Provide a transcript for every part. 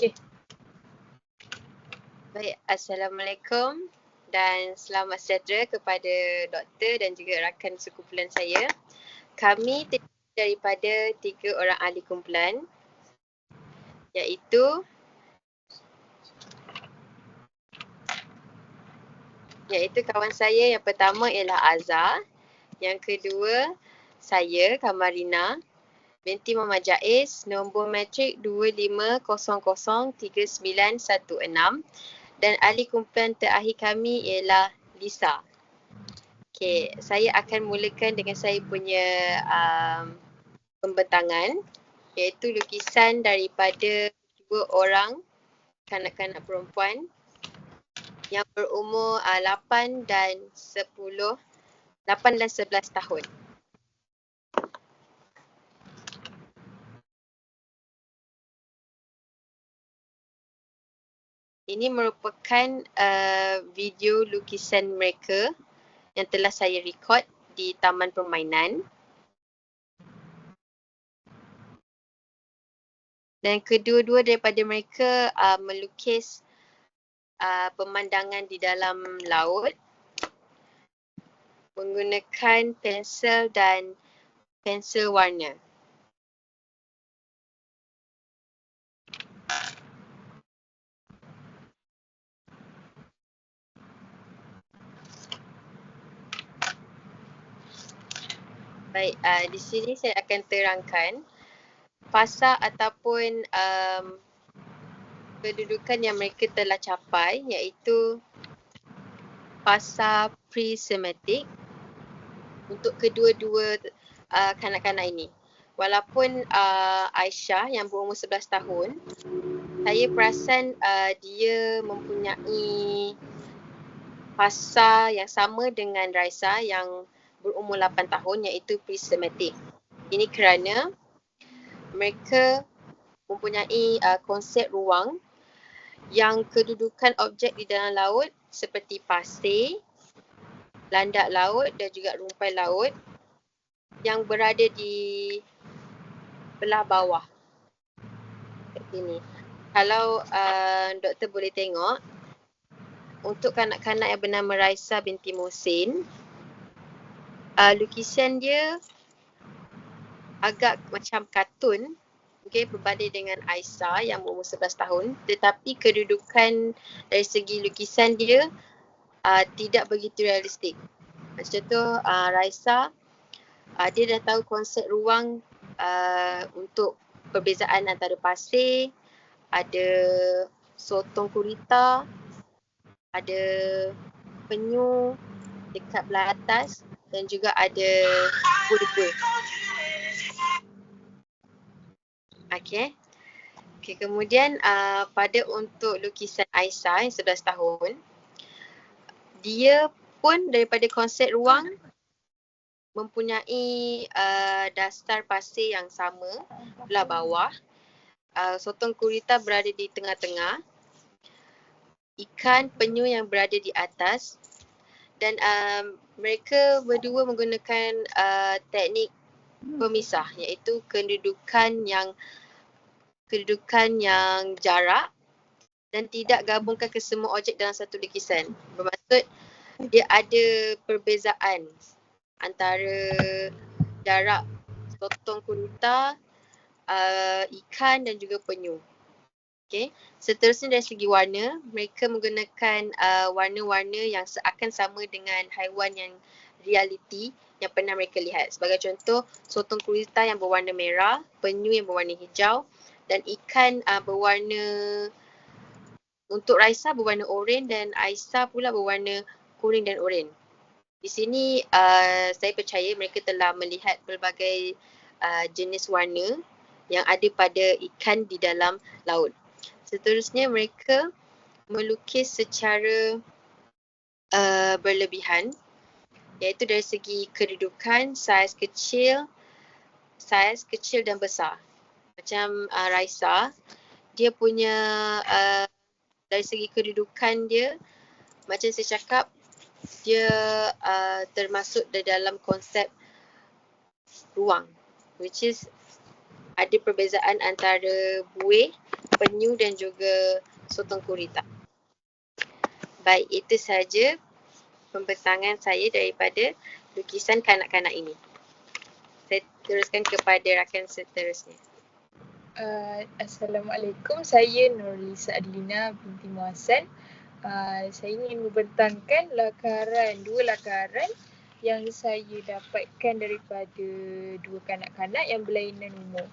Okey. Baik, Assalamualaikum dan selamat sejahtera kepada doktor dan juga rakan sekumpulan saya. Kami daripada tiga orang ahli kumpulan iaitu iaitu kawan saya yang pertama ialah Azhar, yang kedua saya Kamarina binti Mama Jais nombor matrik 25003916 dan ahli kumpulan terakhir kami ialah Lisa. Okay, saya akan mulakan dengan saya punya um, pembentangan iaitu lukisan daripada dua orang kanak-kanak perempuan yang berumur uh, 8 dan 10, 8 dan 11 tahun. Ini merupakan uh, video lukisan mereka yang telah saya record di Taman Permainan. Dan kedua-dua daripada mereka uh, melukis uh, pemandangan di dalam laut menggunakan pensel dan pensel warna. Baik, uh, di sini saya akan terangkan fasa ataupun um, kedudukan yang mereka telah capai iaitu fasa pre-sematic untuk kedua-dua uh, kanak-kanak ini. Walaupun uh, Aisyah yang berumur 11 tahun, saya perasan uh, dia mempunyai fasa yang sama dengan Raisa yang berumur 8 tahun iaitu prismatic. Ini kerana mereka mempunyai uh, konsep ruang yang kedudukan objek di dalam laut seperti pasir, landak laut dan juga rumpai laut yang berada di belah bawah. Kat sini. Kalau uh, doktor boleh tengok untuk kanak-kanak yang bernama Raisa binti Musin, uh, lukisan dia agak macam kartun okay, berbanding dengan Aisyah yang berumur 11 tahun. Tetapi kedudukan dari segi lukisan dia uh, tidak begitu realistik. Macam tu uh, Raisa uh, dia dah tahu konsep ruang uh, untuk perbezaan antara pasir ada sotong kurita ada penyu dekat belah atas dan juga ada burger. Okay. Okay, kemudian uh, pada untuk lukisan Aisyah yang 11 tahun, dia pun daripada konsep ruang mempunyai uh, dasar pasir yang sama belah bawah. Uh, sotong kurita berada di tengah-tengah. Ikan penyu yang berada di atas dan um, mereka berdua menggunakan uh, teknik pemisah iaitu kedudukan yang kedudukan yang jarak dan tidak gabungkan ke semua objek dalam satu lukisan. Bermaksud dia ada perbezaan antara jarak sotong kunta, uh, ikan dan juga penyu. Okay. Seterusnya dari segi warna, mereka menggunakan uh, warna-warna yang seakan sama dengan haiwan yang realiti yang pernah mereka lihat. Sebagai contoh, sotong kurita yang berwarna merah, penyu yang berwarna hijau dan ikan uh, berwarna untuk Raisa berwarna oranye dan Aisyah pula berwarna kuning dan oranye. Di sini uh, saya percaya mereka telah melihat pelbagai uh, jenis warna yang ada pada ikan di dalam laut. Seterusnya mereka melukis secara uh, berlebihan iaitu dari segi kedudukan, saiz kecil, saiz kecil dan besar. Macam uh, Raisa, dia punya uh, dari segi kedudukan dia macam saya cakap dia uh, termasuk di dalam konsep ruang which is ada perbezaan antara buih penyu dan juga sotong kurita. Baik, itu saja pembentangan saya daripada lukisan kanak-kanak ini. Saya teruskan kepada rakan seterusnya. Uh, Assalamualaikum, saya Nurlisa Adlina binti Muhasan. Uh, saya ingin membentangkan lakaran, dua lakaran yang saya dapatkan daripada dua kanak-kanak yang berlainan umur.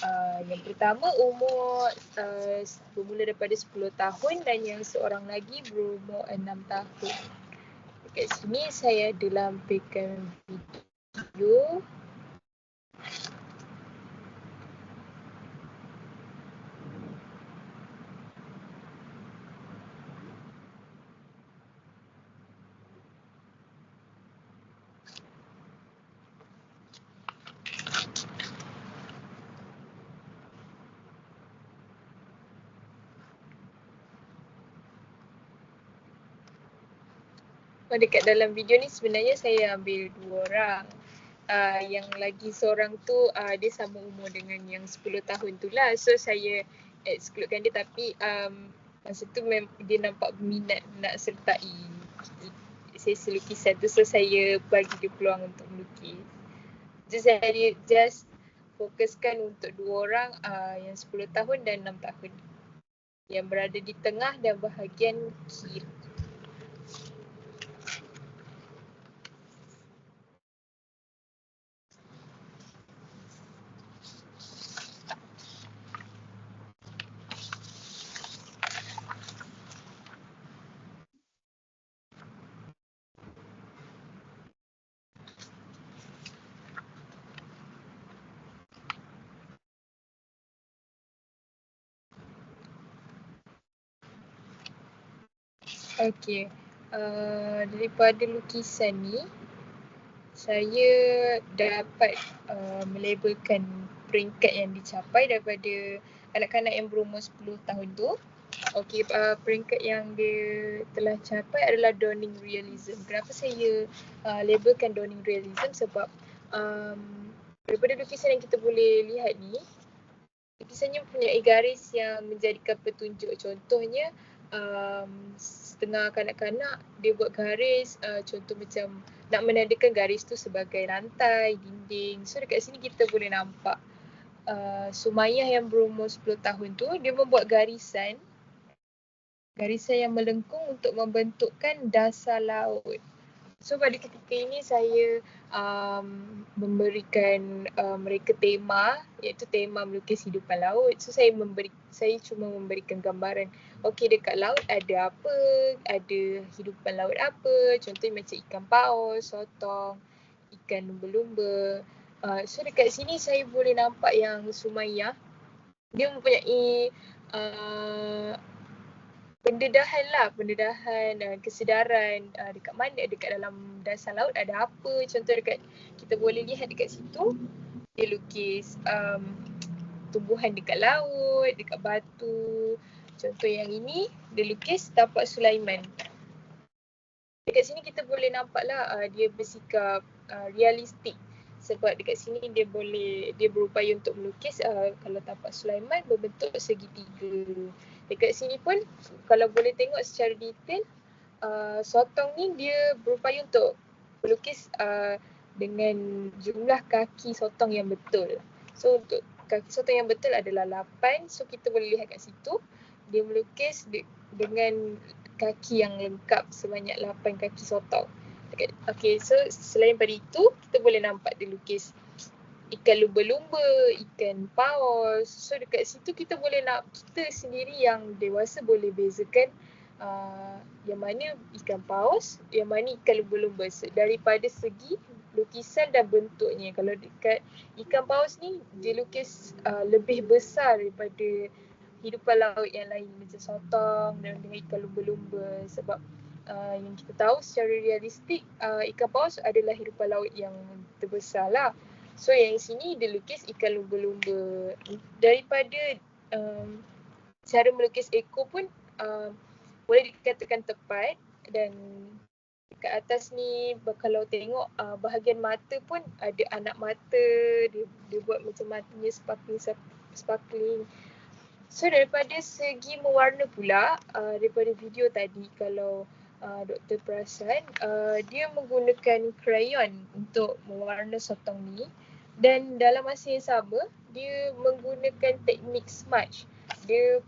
Uh, yang pertama umur uh, bermula daripada 10 tahun dan yang seorang lagi berumur 6 tahun. Dekat sini saya ada lampirkan video dekat dalam video ni sebenarnya saya ambil dua orang. Uh, yang lagi seorang tu uh, dia sama umur dengan yang 10 tahun tu lah. So saya excludekan dia tapi um, masa tu mem- dia nampak minat nak sertai sesi lukisan tu. So saya bagi dia peluang untuk melukis. Just saya just fokuskan untuk dua orang uh, yang 10 tahun dan 6 tahun. Yang berada di tengah dan bahagian kiri. Okey. Uh, daripada lukisan ni saya dapat uh, melabelkan peringkat yang dicapai daripada anak-anak yang berumur 10 tahun tu. Okey, uh, peringkat yang dia telah capai adalah Dawning Realism. Kenapa saya uh, labelkan Dawning Realism? Sebab um, daripada lukisan yang kita boleh lihat ni, lukisannya punya garis yang menjadikan petunjuk. Contohnya, um, setengah kanak-kanak dia buat garis uh, contoh macam nak menandakan garis tu sebagai lantai, dinding. So dekat sini kita boleh nampak uh, Sumayyah yang berumur 10 tahun tu dia membuat garisan garisan yang melengkung untuk membentukkan dasar laut. So pada ketika ini saya um, memberikan uh, mereka tema iaitu tema melukis hidupan laut. So saya memberi saya cuma memberikan gambaran okey dekat laut ada apa, ada hidupan laut apa, contohnya macam ikan paus, sotong, ikan lumba-lumba. Uh, so dekat sini saya boleh nampak yang Sumayyah dia mempunyai uh, pendedahan lah, pendedahan uh, kesedaran uh, dekat mana, dekat dalam dasar laut ada apa. Contoh dekat kita boleh lihat dekat situ, dia lukis um, tumbuhan dekat laut, dekat batu. Contoh yang ini, dia lukis tapak Sulaiman. Dekat sini kita boleh nampak lah uh, dia bersikap uh, realistik sebab dekat sini dia boleh dia berupaya untuk melukis uh, kalau tapak Sulaiman berbentuk segitiga. Dekat sini pun kalau boleh tengok secara detail uh, sotong ni dia berupaya untuk melukis uh, dengan jumlah kaki sotong yang betul. So untuk kaki sotong yang betul adalah 8. So kita boleh lihat kat situ dia melukis de- dengan kaki yang lengkap sebanyak 8 kaki sotong. Okay, so selain pada itu, kita boleh nampak dia lukis ikan lumba-lumba, ikan paus. So dekat situ kita boleh nak, kita sendiri yang dewasa boleh bezakan uh, yang mana ikan paus, yang mana ikan lumba-lumba. So, daripada segi lukisan dan bentuknya. Kalau dekat ikan paus ni, dia lukis uh, lebih besar daripada hidupan laut yang lain macam sotong dan dengan ikan lumba-lumba sebab uh, yang kita tahu secara realistik uh, ikan paus adalah hidupan laut yang terbesar lah. So yang sini dia lukis ikan lumba-lumba. Daripada um, cara melukis ekor pun uh, boleh dikatakan tepat dan dekat atas ni kalau tengok uh, bahagian mata pun ada anak mata dia, dia buat macam matanya sparkling sparkling So daripada segi mewarna pula uh, daripada video tadi kalau uh, doktor perasan uh, dia menggunakan crayon untuk mewarna sotong ni dan dalam masa yang sama dia menggunakan teknik smudge. Dia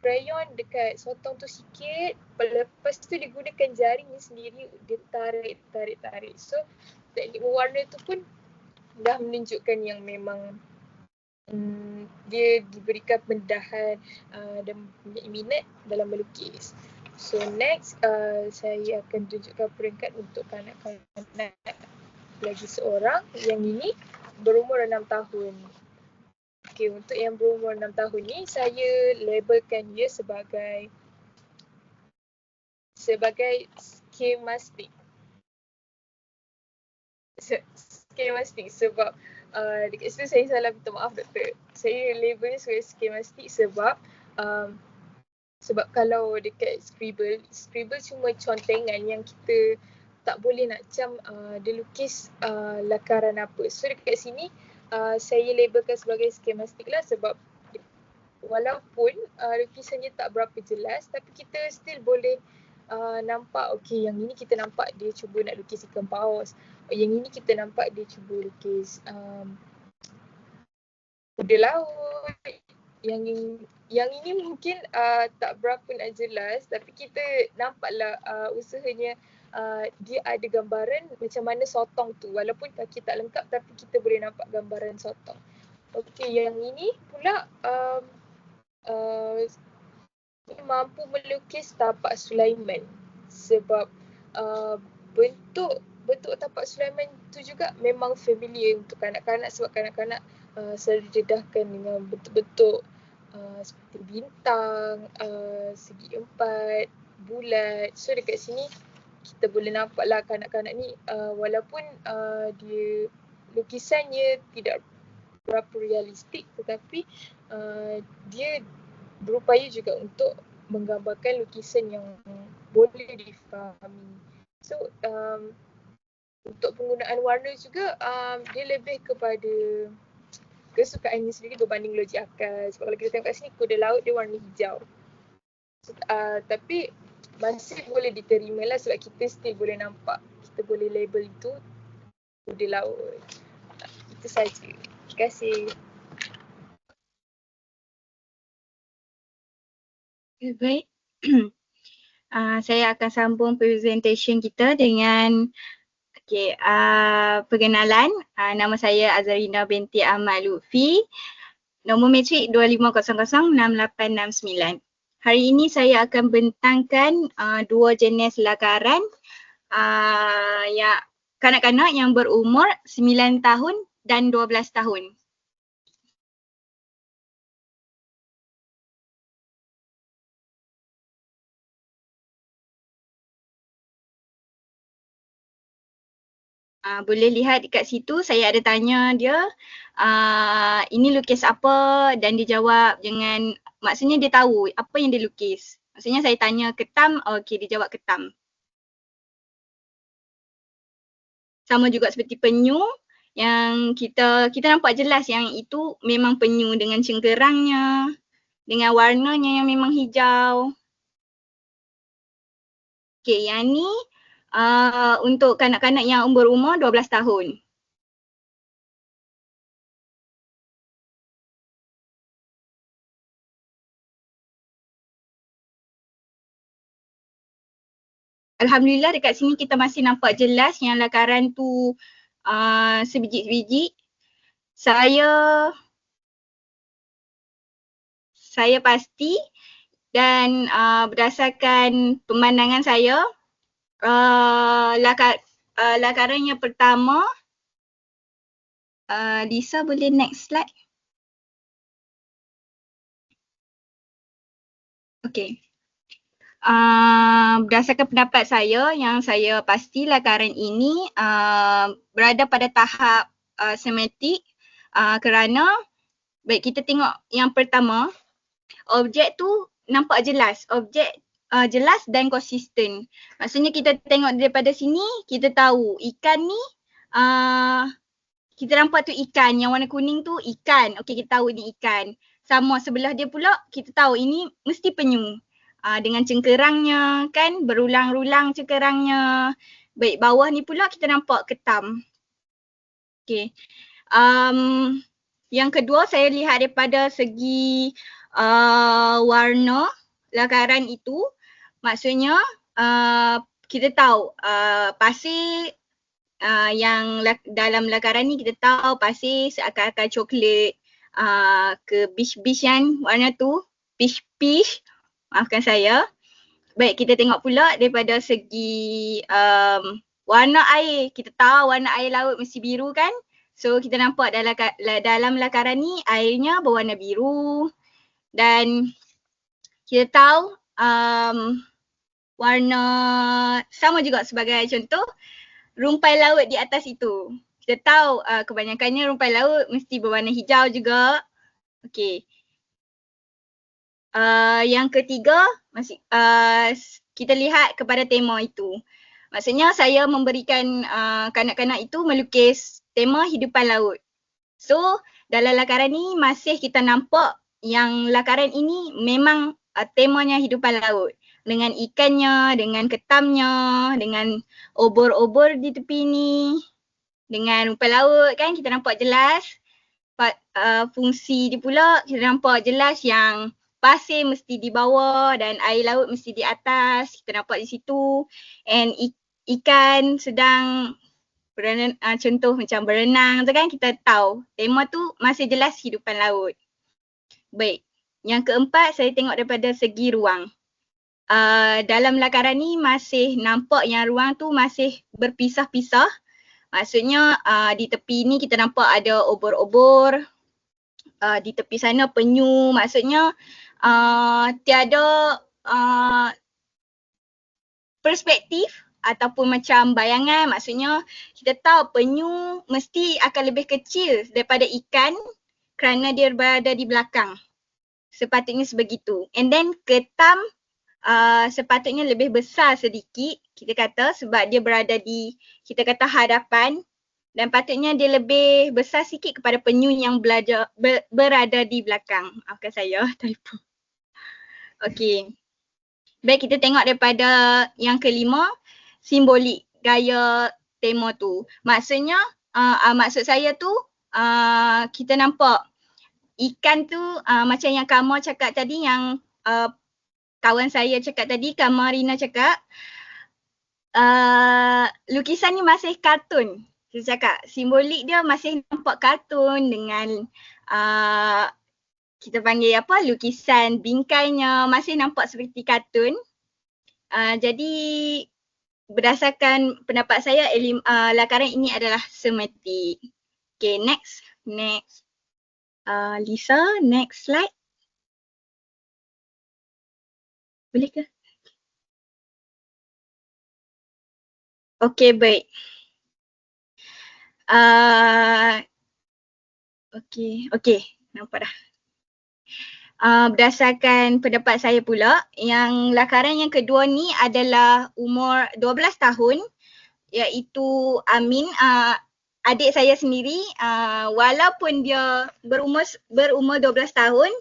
crayon dekat sotong tu sikit lepas tu dia gunakan jaring ni sendiri dia tarik tarik tarik. So teknik mewarna tu pun dah menunjukkan yang memang um, dia diberikan pendahan uh, dan minat dalam melukis. So next uh, saya akan tunjukkan peringkat untuk kanak-kanak lagi seorang yang ini berumur enam tahun. Okay, untuk yang berumur enam tahun ni saya labelkan dia sebagai sebagai skemastik. Skemastik sebab uh, dekat situ saya salah minta maaf doktor. Saya label sebagai skemastik sebab um, sebab kalau dekat scribble, scribble cuma contengan yang kita tak boleh nak cam uh, dia lukis uh, lakaran apa. So dekat sini uh, saya labelkan sebagai skemastik lah sebab walaupun uh, lukisannya tak berapa jelas tapi kita still boleh uh, nampak okay yang ini kita nampak dia cuba nak lukis ikan paus. Yang ini kita nampak dia cuba lukis um, kuda laut. Yang ini, yang ini mungkin uh, tak berapa nak jelas tapi kita nampaklah uh, usahanya uh, dia ada gambaran macam mana sotong tu walaupun kaki tak lengkap tapi kita boleh nampak gambaran sotong. Okey yang ini pula um, uh, mampu melukis tapak Sulaiman sebab uh, bentuk bentuk tapak Sulaiman tu juga memang familiar untuk kanak-kanak sebab kanak-kanak uh, selalu didedahkan dengan bentuk-bentuk uh, seperti bintang, uh, segi empat, bulat. So dekat sini kita boleh nampak lah kanak-kanak ni uh, walaupun uh, dia lukisannya tidak berapa realistik tetapi uh, dia berupaya juga untuk menggambarkan lukisan yang boleh difahami. So um, untuk penggunaan warna juga um, dia lebih kepada kesukaannya sendiri berbanding logik akal. Sebab kalau kita tengok kat sini kuda laut dia warna hijau. So, uh, tapi masih boleh diterima lah sebab kita still boleh nampak. Kita boleh label itu kuda laut. Itu saja. Terima kasih. Okay, baik. uh, saya akan sambung presentation kita dengan Okay, uh, perkenalan. Uh, nama saya Azarina binti Ahmad Lutfi. Nombor metrik 25006869. Hari ini saya akan bentangkan uh, dua jenis lakaran uh, ya, kanak-kanak yang berumur 9 tahun dan 12 tahun. Uh, boleh lihat dekat situ saya ada tanya dia uh, ini lukis apa dan dia jawab dengan maksudnya dia tahu apa yang dia lukis. Maksudnya saya tanya ketam, okey dia jawab ketam. Sama juga seperti penyu yang kita kita nampak jelas yang itu memang penyu dengan cengkerangnya, dengan warnanya yang memang hijau. Okey, yang ni uh, untuk kanak-kanak yang umur umur 12 tahun. Alhamdulillah dekat sini kita masih nampak jelas yang lakaran tu uh, sebiji-biji. Saya saya pasti dan uh, berdasarkan pemandangan saya uh, lakar, uh, lakaran yang pertama uh, Lisa boleh next slide? Okay. Uh, berdasarkan pendapat saya yang saya pasti lakaran ini uh, berada pada tahap uh, semetik uh, kerana baik kita tengok yang pertama objek tu nampak jelas. Objek uh, jelas dan konsisten. Maksudnya kita tengok daripada sini, kita tahu ikan ni uh, kita nampak tu ikan yang warna kuning tu ikan. Okey kita tahu ni ikan. sama sebelah dia pula kita tahu ini mesti penyu. Uh, dengan cengkerangnya kan berulang-ulang cengkerangnya. Baik bawah ni pula kita nampak ketam. Okay. Um, yang kedua saya lihat daripada segi uh, warna lakaran itu maksudnya uh, kita tahu uh, pasir uh, yang dalam lakaran ni kita tahu pasir seakan-akan coklat uh, ke beach-beach kan warna tu peach-peach maafkan saya. Baik kita tengok pula daripada segi um, warna air. Kita tahu warna air laut mesti biru kan. So kita nampak dalam, dalam lakaran ni airnya berwarna biru dan kita tahu um, warna sama juga sebagai contoh rumpai laut di atas itu. Kita tahu uh, kebanyakannya rumpai laut mesti berwarna hijau juga. Okay. Uh, yang ketiga masih uh, kita lihat kepada tema itu. Maksudnya saya memberikan uh, kanak-kanak itu melukis tema hidupan laut. So dalam lakaran ni masih kita nampak yang lakaran ini memang uh, temanya hidupan laut. Dengan ikannya, dengan ketamnya, dengan obor-obor di tepi ni, dengan rumput laut kan kita nampak jelas. Uh, fungsi dia pula kita nampak jelas yang pasir mesti di bawah dan air laut mesti di atas. Kita nampak di situ. And ikan sedang berenang, uh, contoh macam berenang tu kan kita tahu. Tema tu masih jelas hidupan laut. Baik. Yang keempat saya tengok daripada segi ruang. Uh, dalam lakaran ni masih nampak yang ruang tu masih berpisah-pisah. Maksudnya uh, di tepi ni kita nampak ada obor-obor. Uh, di tepi sana penyu. Maksudnya uh, tiada uh, perspektif ataupun macam bayangan maksudnya kita tahu penyu mesti akan lebih kecil daripada ikan kerana dia berada di belakang. Sepatutnya sebegitu. And then ketam uh, sepatutnya lebih besar sedikit kita kata sebab dia berada di kita kata hadapan dan patutnya dia lebih besar sikit kepada penyu yang belajar, ber, berada di belakang. Maafkan saya, typo. Okay. Baik kita tengok daripada yang kelima, simbolik gaya tema tu. Maksudnya, uh, uh, maksud saya tu uh, kita nampak ikan tu uh, macam yang kamu cakap tadi yang uh, kawan saya cakap tadi, Kamarina cakap, uh, lukisan ni masih kartun. Saya cakap simbolik dia masih nampak kartun dengan uh, kita panggil apa lukisan bingkainya masih nampak seperti kartun. Uh, jadi berdasarkan pendapat saya elim, uh, lakaran ini adalah semetik. Okay next, next. Uh, Lisa, next slide. Boleh ke? Okay baik. Uh, okay, okay nampak dah. Uh, berdasarkan pendapat saya pula, yang lakaran yang kedua ni adalah umur 12 tahun iaitu Amin, uh, adik saya sendiri uh, walaupun dia berumur berumur 12 tahun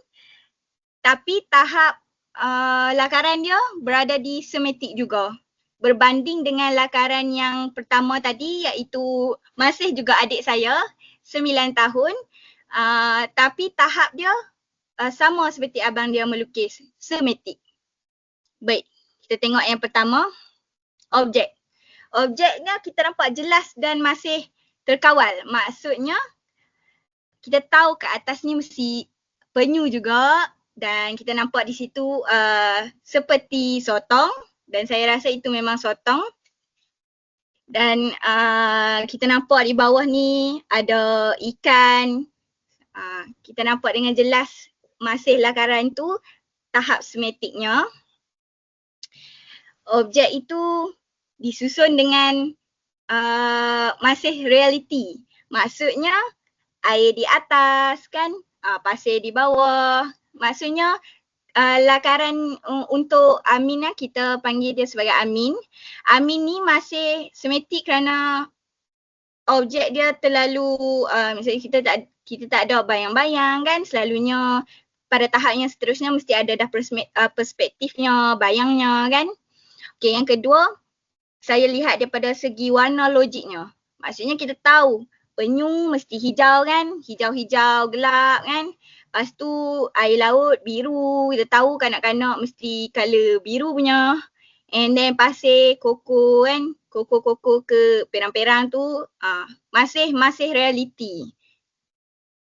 tapi tahap uh, lakaran dia berada di semetik juga. Berbanding dengan lakaran yang pertama tadi iaitu masih juga adik saya 9 tahun uh, tapi tahap dia uh, sama seperti abang dia melukis, semetik. Baik, kita tengok yang pertama, objek. Objeknya kita nampak jelas dan masih terkawal. Maksudnya kita tahu ke atas ni mesti penyu juga dan kita nampak di situ uh, seperti sotong dan saya rasa itu memang sotong. Dan uh, kita nampak di bawah ni ada ikan. Uh, kita nampak dengan jelas masih lakaran tu tahap semetiknya. Objek itu disusun dengan uh, masih reality. Maksudnya air di atas kan, uh, pasir di bawah. Maksudnya uh, lakaran uh, untuk Amin lah, kita panggil dia sebagai Amin. Amin ni masih semetik kerana objek dia terlalu uh, misalnya kita tak kita tak ada bayang-bayang kan selalunya pada tahap yang seterusnya mesti ada dah perspektifnya, bayangnya kan. Okay, yang kedua, saya lihat daripada segi warna logiknya. Maksudnya kita tahu penyu mesti hijau kan, hijau-hijau gelap kan. Lepas tu air laut biru, kita tahu kanak-kanak mesti colour biru punya. And then pasir, koko kan, koko-koko ke perang-perang tu uh, masih masih reality.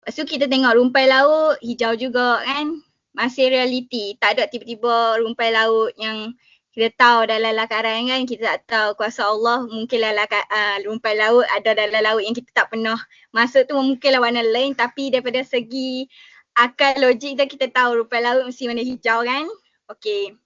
Lepas tu kita tengok rumpai laut hijau juga kan, masih reality. Tak ada tiba-tiba rumpai laut yang kita tahu dalam lakaran kan, kita tak tahu kuasa Allah mungkinlah laka, uh, rumpai laut ada dalam laut yang kita tak pernah masuk tu mungkinlah warna lain tapi daripada segi akal logik dah kita tahu rupai laut mesti warna hijau kan. Okay.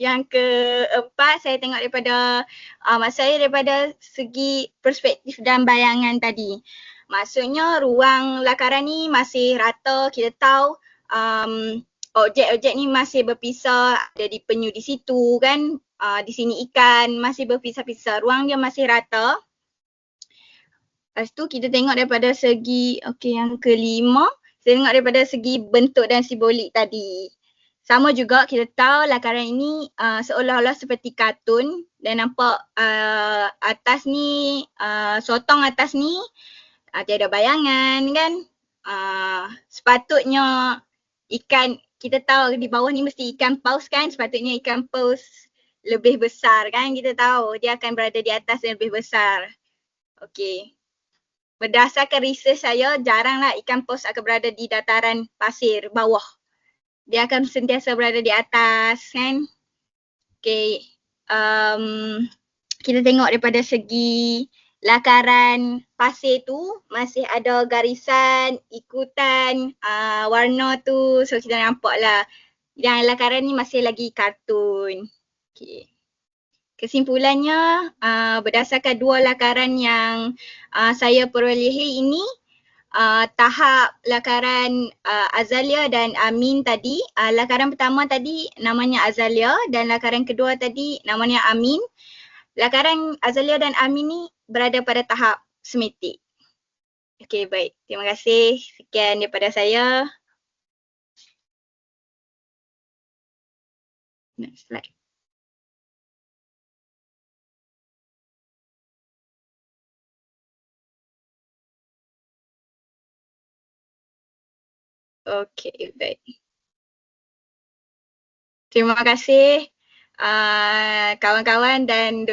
Yang keempat saya tengok daripada uh, maksud saya daripada segi perspektif dan bayangan tadi. Maksudnya ruang lakaran ni masih rata kita tahu um, objek-objek ni masih berpisah ada di penyu di situ kan. Uh, di sini ikan masih berpisah-pisah. Ruang dia masih rata. Lepas tu kita tengok daripada segi, okay yang kelima, saya tengok daripada segi bentuk dan simbolik tadi. Sama juga kita tahu lakaran ini uh, seolah-olah seperti kartun dan nampak uh, atas ni, uh, sotong atas ni uh, tiada bayangan kan. Uh, sepatutnya ikan, kita tahu di bawah ni mesti ikan paus kan, sepatutnya ikan paus lebih besar kan kita tahu dia akan berada di atas yang lebih besar. Okay berdasarkan research saya jaranglah ikan paus akan berada di dataran pasir bawah. Dia akan sentiasa berada di atas kan. Okay. Um, kita tengok daripada segi lakaran pasir tu masih ada garisan, ikutan, uh, warna tu. So kita nampak lah yang lakaran ni masih lagi kartun. Okay kesimpulannya uh, berdasarkan dua lakaran yang uh, saya perolehi ini uh, tahap lakaran uh, Azalia dan Amin tadi uh, lakaran pertama tadi namanya Azalia dan lakaran kedua tadi namanya Amin lakaran Azalia dan Amin ni berada pada tahap semetik Okey baik terima kasih sekian daripada saya Next slide. Okey, baik. Terima kasih uh, kawan-kawan dan